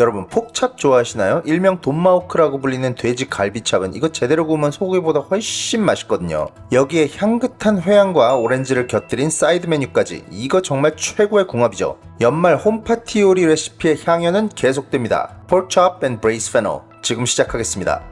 여러분 폭찹 좋아하시나요? 일명 돈마호크라고 불리는 돼지 갈비찹은 이거 제대로 구우면 소고기보다 훨씬 맛있거든요. 여기에 향긋한 회향과 오렌지를 곁들인 사이드 메뉴까지 이거 정말 최고의 궁합이죠. 연말 홈파티 요리 레시피의 향연은 계속됩니다. Pork chop and braised fennel 지금 시작하겠습니다.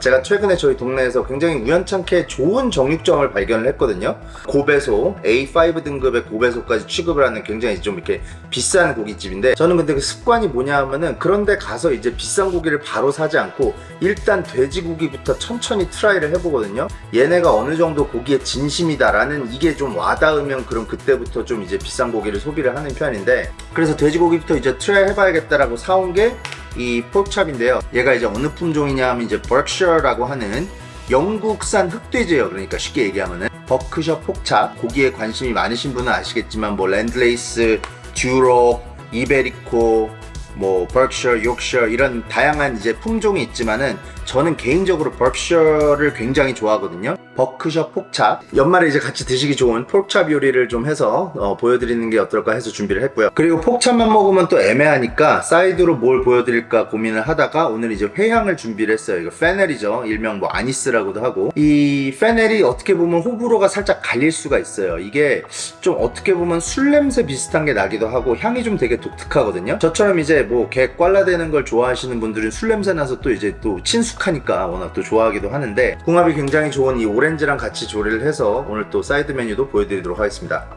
제가 최근에 저희 동네에서 굉장히 우연찮게 좋은 정육점을 발견을 했거든요. 고배소, A5 등급의 고배소까지 취급을 하는 굉장히 좀 이렇게 비싼 고깃집인데 저는 근데 그 습관이 뭐냐 하면은 그런데 가서 이제 비싼 고기를 바로 사지 않고 일단 돼지고기부터 천천히 트라이를 해보거든요. 얘네가 어느 정도 고기에 진심이다라는 이게 좀 와닿으면 그럼 그때부터 좀 이제 비싼 고기를 소비를 하는 편인데 그래서 돼지고기부터 이제 트라이 해봐야겠다라고 사온 게 이 포크찹인데요. 얘가 이제 어느 품종이냐 하면 이제 버크셔라고 하는 영국산 흑돼지예요. 그러니까 쉽게 얘기하면은 버크셔 폭찹 고기에 관심이 많으신 분은 아시겠지만 뭐 랜드레이스, 듀로, 이베리코, 뭐 버크셔, 욕셔 이런 다양한 이제 품종이 있지만은 저는 개인적으로 버크셔를 굉장히 좋아하거든요. 버크셔 폭찹 연말에 이제 같이 드시기 좋은 폭찹 요리를 좀 해서 어, 보여드리는 게 어떨까 해서 준비를 했고요. 그리고 폭찹만 먹으면 또 애매하니까 사이드로 뭘 보여드릴까 고민을 하다가 오늘 이제 회향을 준비를 했어요. 이거 페넬이죠. 일명 뭐 아니스라고도 하고 이 페넬이 어떻게 보면 호불호가 살짝 갈릴 수가 있어요. 이게 좀 어떻게 보면 술 냄새 비슷한 게 나기도 하고 향이 좀 되게 독특하거든요. 저처럼 이제 뭐 개 꽐라대는 걸 좋아하시는 분들은 술 냄새 나서 또 이제 또 친숙 하니까 워낙 또 좋아하기도 하는데 궁합이 굉장히 좋은 이 오렌지랑 같이 조리를 해서 오늘 또 사이드 메뉴도 보여드리도록 하겠습니다.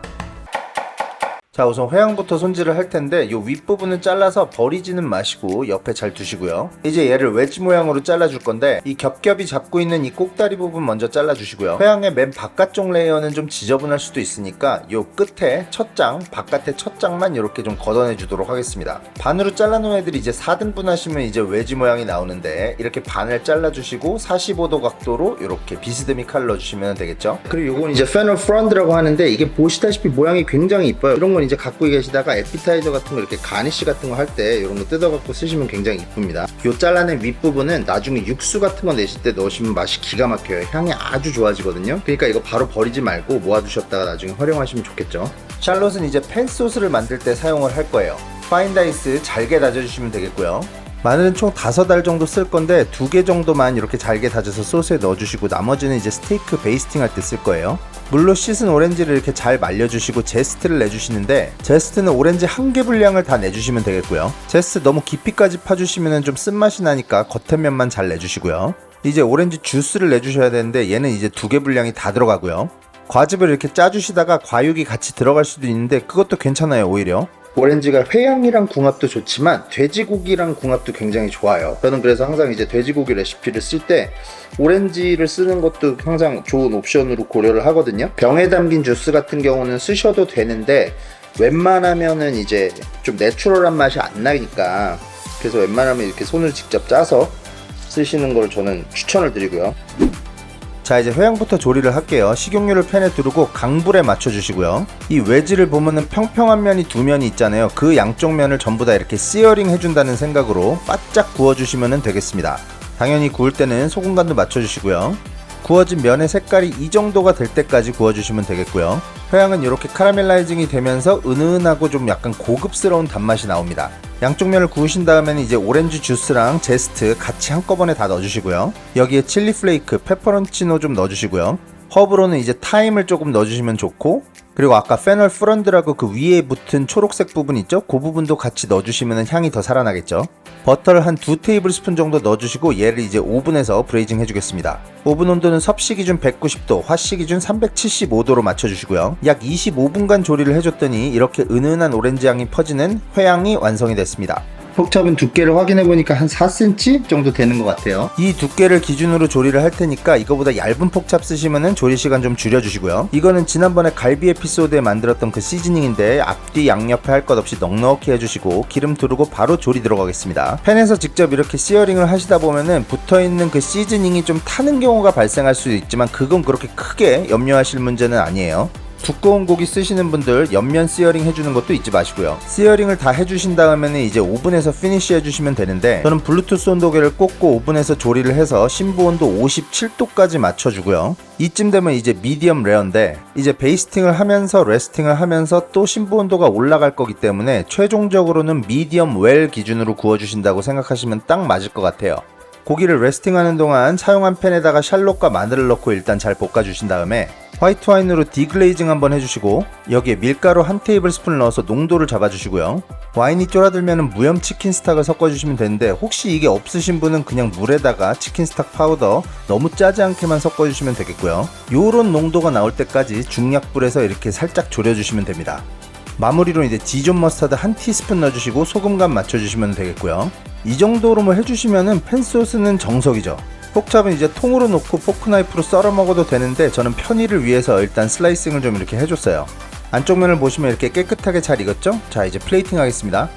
자 우선 회양부터 손질을 할 텐데 이 윗부분은 잘라서 버리지는 마시고 옆에 잘 두시고요. 이제 얘를 웨지 모양으로 잘라줄 건데 이 겹겹이 잡고 있는 이 꼭다리 부분 먼저 잘라주시고요. 회양의 맨 바깥쪽 레이어는 좀 지저분할 수도 있으니까 이 끝에 첫 장 바깥의 첫 장만 이렇게 좀 걷어내 주도록 하겠습니다. 반으로 잘라놓은 애들이 이제 4등분 하시면 이제 웨지 모양이 나오는데 이렇게 반을 잘라주시고 45도 각도로 이렇게 비스듬히 칼로 주시면 되겠죠? 그리고 이건 이제 페널 프런드라고 하는데 이게 보시다시피 모양이 굉장히 이뻐요. 이런 건 이제 갖고 계시다가 에피타이저 같은 거 이렇게 가니쉬 같은 거 할 때 이런 거 뜯어갖고 쓰시면 굉장히 이쁩니다. 요 잘라낸 윗부분은 나중에 육수 같은 거 내실 때 넣으시면 맛이 기가 막혀요. 향이 아주 좋아지거든요. 그러니까 이거 바로 버리지 말고 모아두셨다가 나중에 활용하시면 좋겠죠. 샬롯은 이제 팬 소스를 만들 때 사용을 할 거예요. 파인 다이스 잘게 다져주시면 되겠고요. 마늘은 총 5알 정도 쓸 건데 2개 정도만 이렇게 잘게 다져서 소스에 넣어주시고 나머지는 이제 스테이크 베이스팅 할 때 쓸 거예요. 물로 씻은 오렌지를 이렇게 잘 말려주시고 제스트를 내주시는데 제스트는 오렌지 한 개 분량을 다 내주시면 되겠고요. 제스트 너무 깊이까지 파주시면 좀 쓴맛이 나니까 겉에 면만 잘 내주시고요. 이제 오렌지 주스를 내주셔야 되는데 얘는 이제 두 개 분량이 다 들어가고요. 과즙을 이렇게 짜주시다가 과육이 같이 들어갈 수도 있는데 그것도 괜찮아요 오히려. 오렌지가 회향이랑 궁합도 좋지만 돼지고기랑 궁합도 굉장히 좋아요. 저는 그래서 항상 이제 돼지고기 레시피를 쓸 때 오렌지를 쓰는 것도 항상 좋은 옵션으로 고려를 하거든요. 병에 담긴 주스 같은 경우는 쓰셔도 되는데 웬만하면은 이제 좀 내추럴한 맛이 안 나니까 그래서 웬만하면 이렇게 손을 직접 짜서 쓰시는 걸 저는 추천을 드리고요. 자 이제 회양부터 조리를 할게요. 식용유를 팬에 두르고 강불에 맞춰주시고요. 이 외지를 보면은 평평한 면이 두 면이 있잖아요. 그 양쪽 면을 전부 다 이렇게 시어링 해준다는 생각으로 바짝 구워주시면 되겠습니다. 당연히 구울 때는 소금 간도 맞춰주시고요. 구워진 면의 색깔이 이 정도가 될 때까지 구워주시면 되겠고요. 회양은 이렇게 카라멜라이징이 되면서 은은하고 좀 약간 고급스러운 단맛이 나옵니다 양쪽 면을 구우신 다음에는 이제 오렌지 주스랑 제스트 같이 한꺼번에 다 넣어주시고요. 여기에 칠리 플레이크, 페퍼론치노 좀 넣어주시고요. 허브로는 이제 타임을 조금 넣어주시면 좋고 그리고 아까 페널 프런드라고 그 위에 붙은 초록색 부분 있죠? 그 부분도 같이 넣어주시면 향이 더 살아나겠죠? 버터를 한 두 테이블 스푼 정도 넣어주시고 얘를 이제 오븐에서 브레이징 해주겠습니다. 오븐 온도는 섭씨 기준 190도, 화씨 기준 375도로 맞춰주시고요. 약 25분간 조리를 해줬더니 이렇게 은은한 오렌지 향이 퍼지는 회향이 완성이 됐습니다. 폭찹은 두께를 확인해 보니까 한 4cm 정도 되는 것 같아요. 이 두께를 기준으로 조리를 할 테니까 이거보다 얇은 폭찹 쓰시면은 조리 시간 좀 줄여주시고요. 이거는 지난번에 갈비 에피소드에 만들었던 그 시즈닝인데 앞뒤 양옆에 할 것 없이 넉넉히 해주시고 기름 두르고 바로 조리 들어가겠습니다. 팬에서 직접 이렇게 시어링을 하시다 보면은 붙어 있는 그 시즈닝이 좀 타는 경우가 발생할 수도 있지만 그건 그렇게 크게 염려하실 문제는 아니에요. 두꺼운 고기 쓰시는 분들 옆면 시어링 해주는 것도 잊지 마시고요. 시어링을 다 해주신 다음에는 이제 오븐에서 피니쉬 해주시면 되는데 저는 블루투스 온도계를 꽂고 오븐에서 조리를 해서 심부 온도 57도까지 맞춰주고요. 이쯤 되면 이제 미디엄 레어인데 이제 베이스팅을 하면서 레스팅을 하면서 또 심부 온도가 올라갈 거기 때문에 최종적으로는 미디엄 웰 기준으로 구워주신다고 생각하시면 딱 맞을 것 같아요. 고기를 레스팅하는 동안 사용한 팬에다가 샬롯과 마늘을 넣고 일단 잘 볶아주신 다음에 화이트 와인으로 디글레이징 한번 해주시고 여기에 밀가루 한 테이블 스푼을 넣어서 농도를 잡아주시고요. 와인이 쫄아들면 무염 치킨 스탁을 섞어주시면 되는데 혹시 이게 없으신 분은 그냥 물에다가 치킨 스탁 파우더 너무 짜지 않게만 섞어주시면 되겠고요. 요런 농도가 나올 때까지 중약불에서 이렇게 살짝 졸여주시면 됩니다. 마무리로 이제 디존 머스타드 한 티스푼 넣어주시고 소금간 맞춰주시면 되겠고요. 이 정도로만 해주시면은 팬소스는 정석이죠. 폭찹은 이제 통으로 놓고 포크 나이프로 썰어 먹어도 되는데 저는 편의를 위해서 일단 슬라이싱을 좀 이렇게 해줬어요. 안쪽 면을 보시면 이렇게 깨끗하게 잘 익었죠? 자 이제 플레이팅 하겠습니다.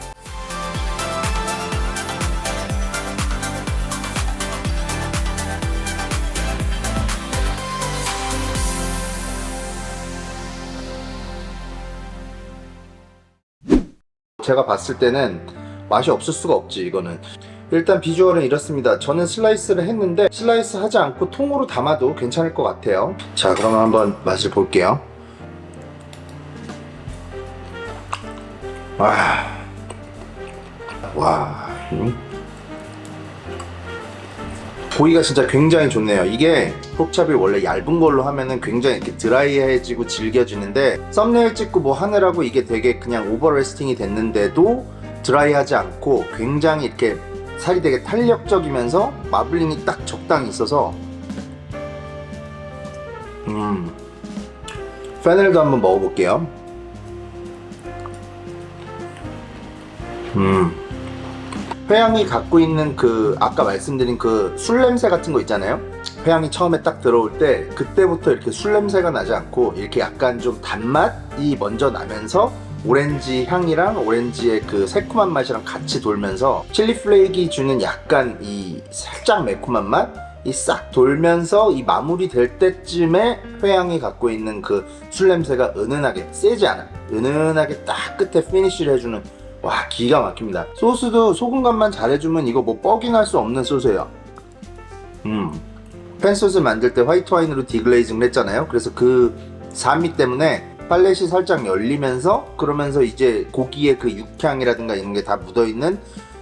제가 봤을 때는 맛이 없을 수가 없지 이거는 일단 비주얼은 이렇습니다 저는 슬라이스를 했는데 슬라이스 하지 않고 통으로 담아도 괜찮을 것 같아요 자 그러면 한번 맛을 볼게요 와, 와 음. 고기가 진짜 굉장히 좋네요. 이게 폭찹이 원래 얇은 걸로 하면은 굉장히 이렇게 드라이해지고 질겨지는데 썸네일 찍고 뭐 하느라고 이게 되게 그냥 오버레스팅이 됐는데도 드라이하지 않고 굉장히 이렇게 살이 되게 탄력적이면서 마블링이 딱 적당히 있어서 음 페넬도 한번 먹어볼게요. 음. 회양이 갖고 있는 그 아까 말씀드린 그 술 냄새 같은 거 있잖아요. 회양이 처음에 딱 들어올 때 그때부터 이렇게 술 냄새가 나지 않고 이렇게 약간 좀 단맛이 먼저 나면서 오렌지 향이랑 오렌지의 그 새콤한 맛이랑 같이 돌면서 칠리 플레이크 주는 약간 이 살짝 매콤한 맛? 이싹 돌면서 이 마무리 될 때쯤에 회양이 갖고 있는 그 술 냄새가 은은하게 세지 않아. 은은하게 딱 끝에 피니쉬를 해주는 와 기가 막힙니다. 소스도 소금 간만 잘해주면 이거 뭐날수 없는 소스예요. 음. 팬소스 만들 때 화이트 와인으로 디글레이징을 했잖아요. 그래서 그 산미 때문에 팔렛이 살짝 열리면서 그러면서 이제 고기의 그 육향이라든가 이런 게 다 묻어있는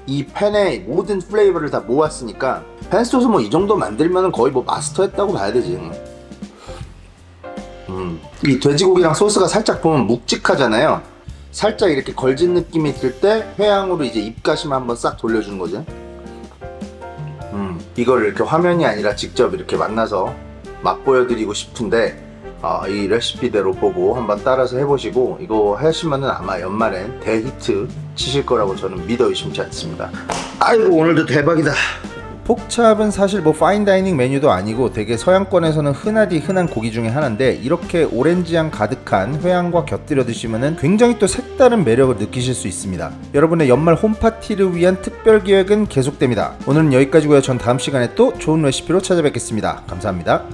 이 팬의 모든 플레이버를 다 모았으니까 팬소스 뭐 이 정도 만들면 거의 뭐 마스터했다고 봐야 되지 음. 이 돼지고기랑 소스가 살짝 보면 묵직하잖아요 살짝 이렇게 걸진 느낌이 들 때 회향으로 이제 입가심 한번 싹 돌려주는 거죠. 음, 이걸 이렇게 화면이 아니라 직접 이렇게 만나서 맛보여드리고 싶은데 아, 이 레시피대로 보고 한번 따라서 해보시고 이거 하시면은 아마 연말엔 대히트 치실 거라고 저는 믿어 의심치 않습니다. 아이고 오늘도 대박이다. 폭찹은 사실 뭐 파인다이닝 메뉴도 아니고 되게 서양권에서는 흔하디 흔한 고기 중에 하나인데 이렇게 오렌지향 가득한 회향과 곁들여 드시면 굉장히 또 색다른 매력을 느끼실 수 있습니다. 여러분의 연말 홈파티를 위한 특별 기획은 계속됩니다. 오늘은 여기까지고요. 전 다음 시간에 또 좋은 레시피로 찾아뵙겠습니다. 감사합니다.